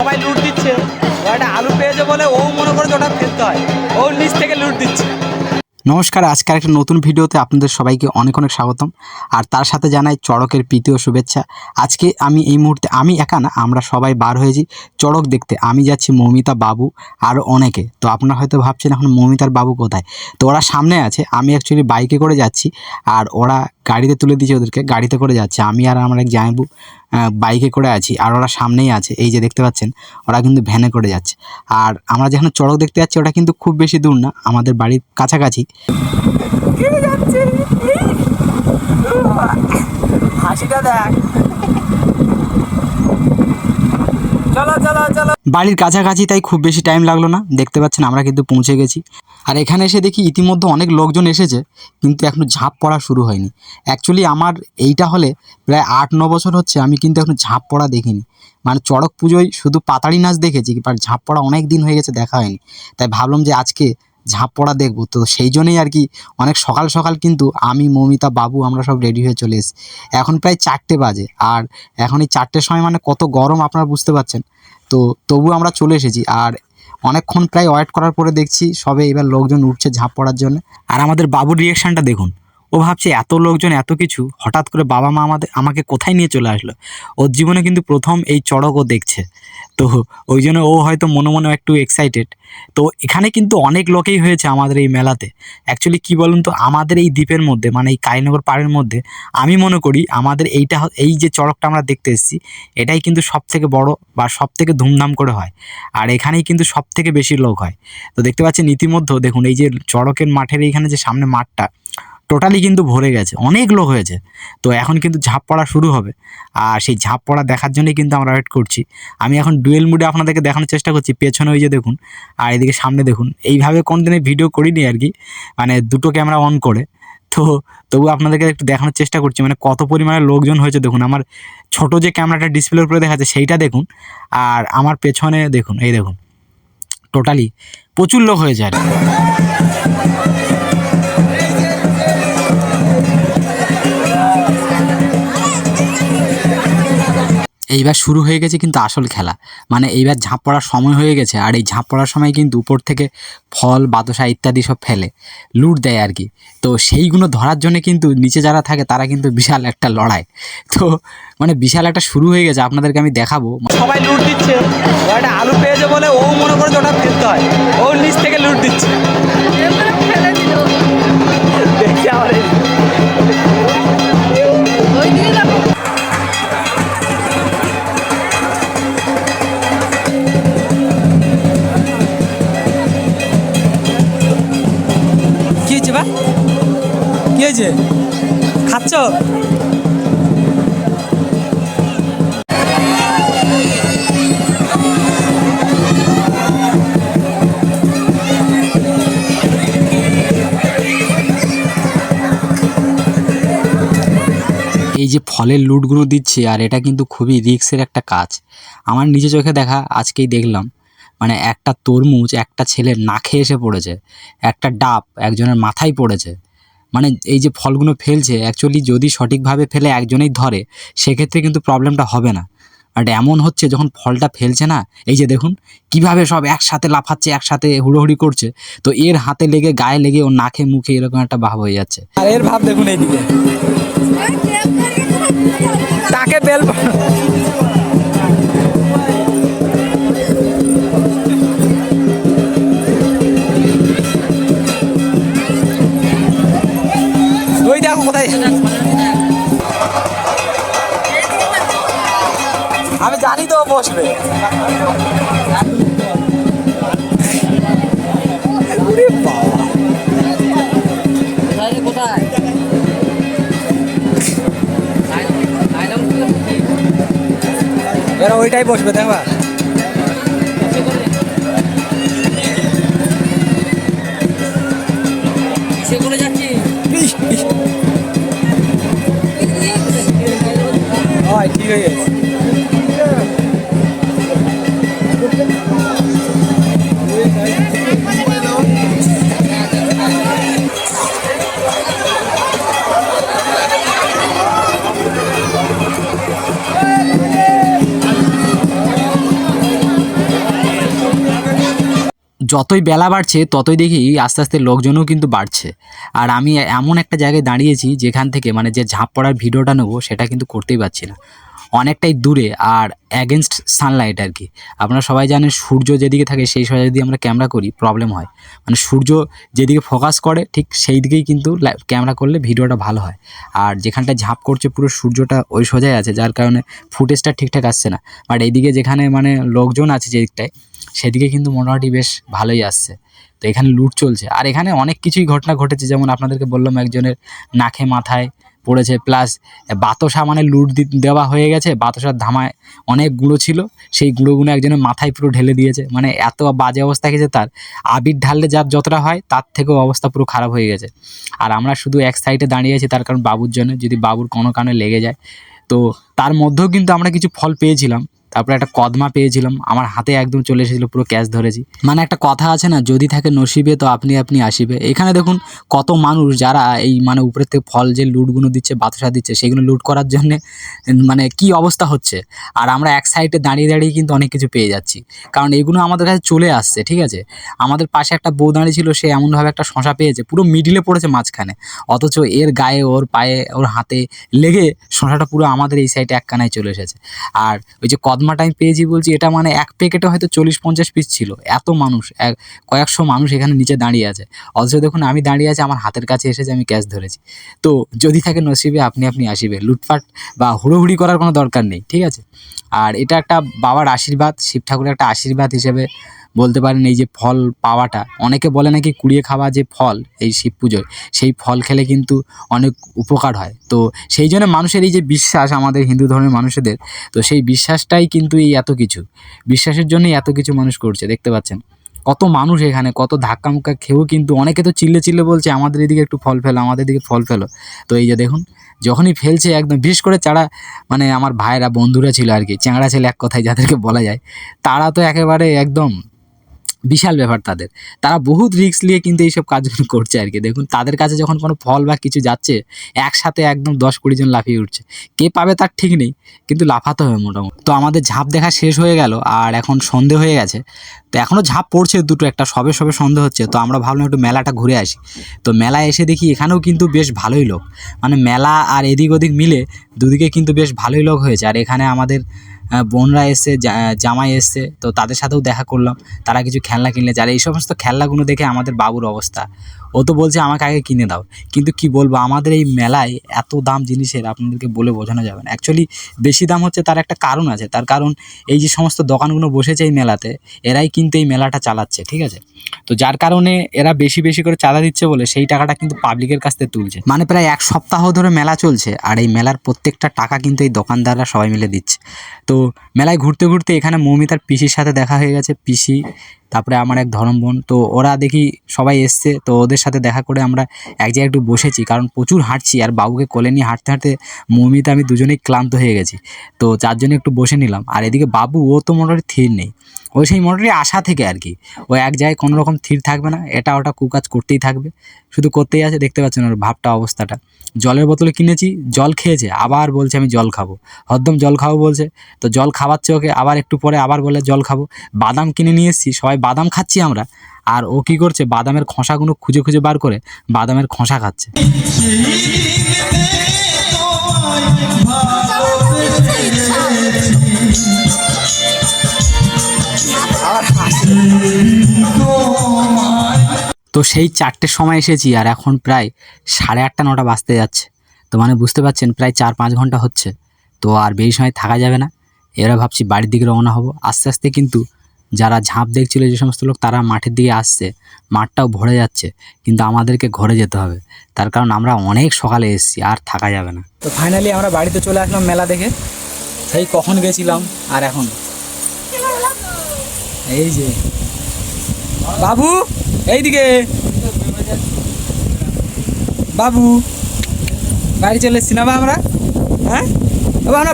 সবাই লুট দিচ্ছে। একটা আলু পেয়েছে বলে ও মনে করে ওটা ফেলতে হয়। ও নিচ থেকে লুট দিচ্ছে। নমস্কার, আজকের একটা নতুন ভিডিওতে আপনাদের সবাইকে অনেক অনেক স্বাগতম। আর তার সাথে জানাই চড়কের প্রীতি ও শুভেচ্ছা। আজকে আমি এই মুহূর্তে, আমি একা না, আমরা সবাই বার হয়েছি চড়ক দেখতে। আমি যাচ্ছি মৌমিতা বাবু আর অনেকে। তো আপনারা হয়তো ভাবছেন এখন মৌমিতার বাবু কোথায়? তো ওরা সামনে আছে, আমি অ্যাকচুয়ালি বাইকে করে যাচ্ছি। আর ওরা গাড়িতে তুলে দিয়েছে ওদেরকে, গাড়িতে করে যাচ্ছে। আমি আর আমার এক জামাইবু বাইকে করে আছি আর ওরা সামনেই আছে, এই যে দেখতে পাচ্ছেন, ওরা কিন্তু ভ্যানে করে যাচ্ছে। আর আমরা যেখানে চড়ক দেখতে যাচ্ছি, ওটা কিন্তু খুব বেশি দূর না, আমাদের বাড়ির কাছাকাছি। হাসিটা দেখ। বাড়ির কাছাকাছি তাই খুব বেশি টাইম লাগল না। দেখতে পাচ্ছেন আমরা কিন্তু পৌঁছে গেছি। আর এখানে এসে দেখি ইতিমধ্যে অনেক লোকজন এসেছে, কিন্তু এখনও ঝাঁপ পড়া শুরু হয়নি। অ্যাকচুয়ালি আমার এইটা হলে প্রায় আট, ন বছর হচ্ছে আমি কিন্তু এখনও ঝাঁপ পড়া দেখিনি। মানে চড়ক পুজোয় শুধু পাতাড়ি নাচ দেখেছি বাট ঝাঁপ পড়া অনেক দিন হয়ে গেছে, দেখা হয়নি। তাই ভাবলাম যে আজকে ঝাঁপ পড়া দেখব। তো সেই জন্যই আর কি অনেক সকাল সকাল কিন্তু আমি, মমিতা, বাবু আমরা সব রেডি হয়ে চলে এসেছি। এখন প্রায় চারটে বাজে আর এখন এই চারটের সময় মানে কত গরম আপনারা বুঝতে পারছেন। তো তবু আমরা চলে এসেছি আর অনেকক্ষণ প্রায় ওয়েট করার পরে দেখছি সবে এবার লোকজন উঠছে ঝাঁপ পড়ার জন্য। আর আমাদের বাবুর রিয়েকশানটা দেখুন। ও ভাবছে, এত লোকজন, এত কিছু? হঠাৎ করে বাবা মা আমাদের, আমাকে কোথায় নিয়ে চলে আসলো? ওর জীবনে কিন্তু প্রথম এই চড়ক ও দেখছে। তো ওই জন্য ও হয়তো মনে মনে একটু এক্সাইটেড তো এখানে কিন্তু অনেক লোকেই হয়েছে আমাদের এই মেলাতে। অ্যাকচুয়ালি কি বলুন তো, আমাদের এই দ্বীপের মধ্যে মানে এই কালীনগর পাড়ের মধ্যে, আমি মনে করি আমাদের এইটা এই যে চড়কটা আমরা দেখতে এসেছি, এটাই কিন্তু সব থেকে বড় বা সব থেকে ধুমধাম করে হয়। আর এখানেই কিন্তু সব থেকে বেশি লোক হয়। তো দেখতে পাচ্ছেন, ইতিমধ্যে দেখুন, এই যে চড়কের মাঠের এইখানে যে সামনে মাঠটা টোটালি কিন্তু ভরে গেছে, অনেক লোক হয়েছে। তো এখন কিন্তু ঝাঁপ পড়া শুরু হবে। আর সেই ঝাঁপ পড়া দেখার জন্যই কিন্তু আমরা ওয়েট করছি। আমি এখন ডুয়েল মুডে আপনাদেরকে দেখানোর চেষ্টা করছি, পেছনে ওই যে দেখুন, আর এদিকে সামনে দেখুন। এইভাবে দিনে ভিডিও করিনি আর কি মানে দুটো ক্যামেরা অন করে। তো তবু আপনাদেরকে একটু দেখানোর চেষ্টা করছি মানে কত পরিমাণে লোকজন হয়েছে দেখুন। আমার ছোট যে ক্যামেরাটা ডিসপ্লের উপরে দেখাচ্ছে, সেইটা দেখুন। আর আমার পেছনে দেখুন, এই দেখুন টোটালি প্রচুর লোক হয়েছে আর এইবার শুরু হয়ে গেছে কিন্তু আসল খেলা। মানে এইবার ঝাঁপ পড়ার সময় হয়ে গেছে আর এই ঝাঁপ পড়ার সময় কিন্তু উপর থেকে ফল বাতাসা ইত্যাদি সব ফেলে, লুট দেয় আর কি। তো সেইগুলো ধরার জন্য কিন্তু নিচে যারা থাকে তারা কিন্তু বিশাল একটা লড়াই। তো মানে বিশাল একটা শুরু হয়ে গেছে, আপনাদেরকে আমি দেখাবো। সবাই লুট দিচ্ছে। আলু পেয়েছে বলে ও মনে করে ওটা ফেলতে হয়। ও নিচ থেকে লুট দিচ্ছে। খাচ্ছ এই যে ফলের লুটগুলো দিচ্ছে, আর এটা কিন্তু খুবই রিস্কের একটা কাজ। আমার নিজে চোখে দেখা, আজকেই দেখলাম মানে একটা তরমুজ একটা ছেলের নাকে এসে পড়েছে, একটা ডাব একজনের মাথায় পড়েছে। মানে এই যে ফলগুলো ফেলছে অ্যাকচুয়ালি যদি সঠিকভাবে ফেলে একজনেই ধরে সেক্ষেত্রে কিন্তু প্রবলেমটা হবে না। বাট এমন হচ্ছে যখন ফলটা ফেলছে না এই যে দেখুন কীভাবে সব একসাথে লাফাচ্ছে একসাথে হুড়োহুড়ি করছে তো এর হাতে লেগে গায়ে লেগে ওর নাকে মুখে এরকম একটা ভাব হয়ে যাচ্ছে। আর এর ভাব দেখুন এইদিকে। তাকে বেল আমি জানি তো বসবে এরা ওইটাই বসবে দেখবা। হয় ঠিক হয়ে গেছে যতই বেলা বাড়ছে, ততই দেখি আস্তে আস্তে লোকজনও কিন্তু বাড়ছে। আর আমি এমন একটা জায়গায় দাঁড়িয়েছি যেখান থেকে মানে যে ঝাঁপ পড়ার ভিডিওটা নেব, সেটা কিন্তু করতেই পারছি না। অনেকটাই দূরে আর অ্যাগেনস্ট সানলাইট আর কি আপনারা সবাই জানেন সূর্য যেদিকে থাকে সেই সময় যদি আমরা ক্যামেরা করি প্রবলেম হয়। মানে সূর্য যেদিকে ফোকাস করে, ঠিক সেই দিকেই কিন্তু ক্যামেরা করলে ভিডিওটা ভালো হয়। আর যেখানটা ঝাঁপ করছে পুরো সূর্যটা ওই সোজাই আছে, যার কারণে ফুটেজটা ঠিকঠাক আসছে না। বাট এইদিকে যেখানে মানে লোকজন আছে যেদিকটায়, সেদিকে কিন্তু মোটামুটি বেশ ভালোই আসছে। তো এখানে লুট চলছে। আর এখানে অনেক কিছুই ঘটনা ঘটেছে। যেমন আপনাদেরকে বললাম একজনের নাকে মাথায় পড়েছে প্লাস বাতসা মানে লুট দেওয়া হয়ে গেছে, বাতসার ধামায় অনেক গুঁড়ো ছিল, সেই গুঁড়োগুলো একজনের মাথায় পুরো ঢেলে দিয়েছে মানে এত বাজে অবস্থা গেছে তার আবির ঢাললে যার যতটা হয়, তার থেকেও অবস্থা পুরো খারাপ হয়ে গেছে। আর আমরা শুধু এক সাইডে দাঁড়িয়ে আছি, তার কারণ বাবুর জন্য, যদি বাবুর কোনো কারণে লেগে যায়, তো তার মধ্যেও কিন্তু আমরা কিছু ফল পেয়েছিলাম। তারপরে একটা কদমা পেয়েছিলাম, আমার হাতে একদম চলে এসেছিল, পুরো ক্যাশ ধরেছি। মানে একটা কথা আছে না, যদি থাকে নসিবে তো আপনি আপনি আসিবে। এখানে দেখুন কত মানুষ যারা এই মানে উপরের থেকে ফল যে লুটগুলো দিচ্ছে, বাতাসা দিচ্ছে, সেগুলো লুট করার জন্যে মানে কি অবস্থা হচ্ছে? আর আমরা এক সাইডে দাঁড়িয়ে দাঁড়িয়ে কিন্তু অনেক কিছু পেয়ে যাচ্ছি। কারণ এগুলো আমাদের কাছে চলে আসছে, ঠিক আছে? আমাদের পাশে একটা বউ দাঁড়িয়ে ছিল, সে এমনভাবে একটা শশা পেয়েছে, পুরো মিডিলে পড়েছে মাঝখানে। অথচ এর গায়ে, ওর পায়ে, ওর হাতে লেগে শশাটা পুরো আমাদের এই সাইডে এক কানায় চলে এসেছে। আর ওই যে কদমাটা আমি পেয়েছি বলছি, এটা মানে এক প্যাকেটে হয়তো চল্লিশ পঞ্চাশ পিস ছিল। এত মানুষ, এক, কয়েকশো মানুষ এখানে নিচে দাঁড়িয়ে আছে। অথচ দেখুন, আমি দাঁড়িয়ে আছি, আমার হাতের কাছে এসেছে আমি ক্যাশ ধরেছি। তো যদি থাকে নসিবে, আপনি আপনি আসিবে। লুটপাট বা হুড়োহুড়ি করার কোনো দরকার নেই, ঠিক আছে? আর এটা একটা বাবার আশীর্বাদ, শিব ঠাকুরের একটা আশীর্বাদ হিসেবে বলতে পারেন এই যে ফল পাওয়াটা, অনেকে বলে নাকি কুড়িয়ে খাওয়া যে ফল এই শিব পুজোয়, সেই ফল খেলে কিন্তু অনেক উপকার হয়। তো সেই জন্য মানুষের এই যে বিশ্বাস, আমাদের হিন্দু ধর্মের মানুষদের, তো সেই বিশ্বাসটাই কিন্তু এই এত কিছু। বিশ্বাসের জন্যই এত কিছু মানুষ করছে, দেখতে পাচ্ছেন? কত মানুষ এখানে, কত ধাক্কা মুক্কা খেয়েও কিন্তু অনেকে তো চিল্লে চিল্লে বলছে, আমাদের এদিকে একটু ফল ফেলো, আমাদের দিকে ফল ফেলো। তো এই যে দেখুন, যখনই ফেলছে একদম, বিশেষ করে যারা মানে আমার ভাইরা বন্ধুরা ছিল আর কি, চ্যাংড়া ছেলে এক কথায় যাদেরকে বলা যায়, তারা তো একেবারে একদম বিশাল ব্যাপার তাদের। তারা বহুত রিস্ক নিয়ে কিন্তু এইসব কাজগুলো করছে আর কি। দেখুন, তাদের কাছে যখন কোনো ফল বা কিছু যাচ্ছে, একসাথে একদম দশ কুড়ি জন লাফিয়ে উঠছে। কে পাবে তার ঠিক নেই, কিন্তু লাফাতে হবে মোটামুটি। তো আমাদের ঝাঁপ দেখা শেষ হয়ে গেল, আর এখন সন্ধে হয়ে গেছে। তো এখনও ঝাঁপ পড়ছে দুটো একটা, সবে সবে সন্দেহ হচ্ছে, তো আমরা ভাবলাম একটু মেলাটা ঘুরে আসি। তো মেলায় এসে দেখি এখানেও কিন্তু বেশ ভালোই লোক। মানে মেলা আর এদিক ওদিক মিলে দুদিকে কিন্তু বেশ ভালোই লোক হয়েছে। আর এখানে আমাদের বোনরা এসছে জামাই এসছে, তো তাদের সাথেও দেখা করলাম। তারা কিছু খেলনা কিনলে, যারা এই সমস্ত খেলনাগুলো দেখে আমাদের বাবুর অবস্থা। ও তো বলছে, আমাকে আগে কিনে দাও। কিন্তু কি বলব, আমাদের এই মেলায় এত দাম জিনিসের আপনাদেরকে বলে বোঝানো যাবে না। অ্যাকচুয়ালি বেশি দাম হচ্ছে তার একটা কারণ আছে। তার কারণ, এই যে সমস্ত দোকানগুলো বসেছে এই মেলাতে, এরাই কিন্তু এই মেলাটা চালাচ্ছে, ঠিক আছে? তো যার কারণে এরা বেশি বেশি করে চাঁদা দিচ্ছে বলে সেই টাকাটা কিন্তু পাবলিকের কাছ থেকে তুলছে। মানে প্রায় এক সপ্তাহ ধরে মেলা চলছে আর এই মেলার প্রত্যেকটা টাকা কিন্তু এই দোকানদাররা সবাই মিলে দিচ্ছে। তো মেলায় ঘুরতে ঘুরতে এখানে মৌমিতার পিসির সাথে দেখা হয়ে গেছে। পিসি তারপরে আমার এক ধরম বোন, তো ওরা দেখি সবাই এসছে, তো ওদের সাথে দেখা করে আমরা এক জায়গায় একটু বসেছি, কারণ প্রচুর হাঁটছি আর বাবুকে কোলে নিয়ে হাঁটতে হাঁটতে মমিতে আমি দুজনেই ক্লান্ত হয়ে গেছি। তো যার জন্য একটু বসে নিলাম। আর এদিকে বাবু, ও তো মোটামুটি থির নেই। ও সেই মোটামুটি আশা থেকে আর কি। ও এক জায়গায় কোনো রকম থির থাকবে না, এটা ওটা কুকাজ করতেই থাকবে। শুধু করতেই আছে, দেখতে পাচ্ছেন ওর ভাবটা, অবস্থাটা। জলের বোতলে কিনেছি, জল খেয়েছে, আবার বলছে আমি জল খাব। হরদম জল খাব বলছে, তো জল খাওয়াচ্ছে ওকে, আবার একটু পরে আবার বলে জল খাব। বাদাম কিনে নিয়ে এসেছি, সবাই বাদাম খাচ্ছি আমরা, আর ও কি করছে, বাদামের খোসাগুলো খুঁজে খুঁজে বার করে বাদামের খোসা খাচ্ছে। তো সেই চারটের সময় এসেছি, আর এখন প্রায় সাড়ে আটটা, নটা বাজতে যাচ্ছে। তো মানে বুঝতে পারছেন, প্রায় চার পাঁচ ঘণ্টা হচ্ছে। তো আর বেশি সময় থাকা যাবে না। এরা ভাবছি বাড়ির দিকে রওনা হব। আস্তে আস্তে কিন্তু যারা ঝাঁপ দেখছিল যে সমস্ত লোক, তারা মাঠের দিকে আসছে। মাঠটাও ভরে যাচ্ছে, কিন্তু আমাদেরকে ঘরে যেতে হবে। তার কারণ আমরা অনেক সকালে এসেছি, আর থাকা যাবে না। তো ফাইনালি আমরা বাড়িতে চলে আসলাম মেলা দেখে। সেই কখন গেছিলাম, আর এখন? এই যে। বাবু, এইদিকে। বাবু, বাড়ি চলে এসছি না আমরা? হ্যাঁ? আমরা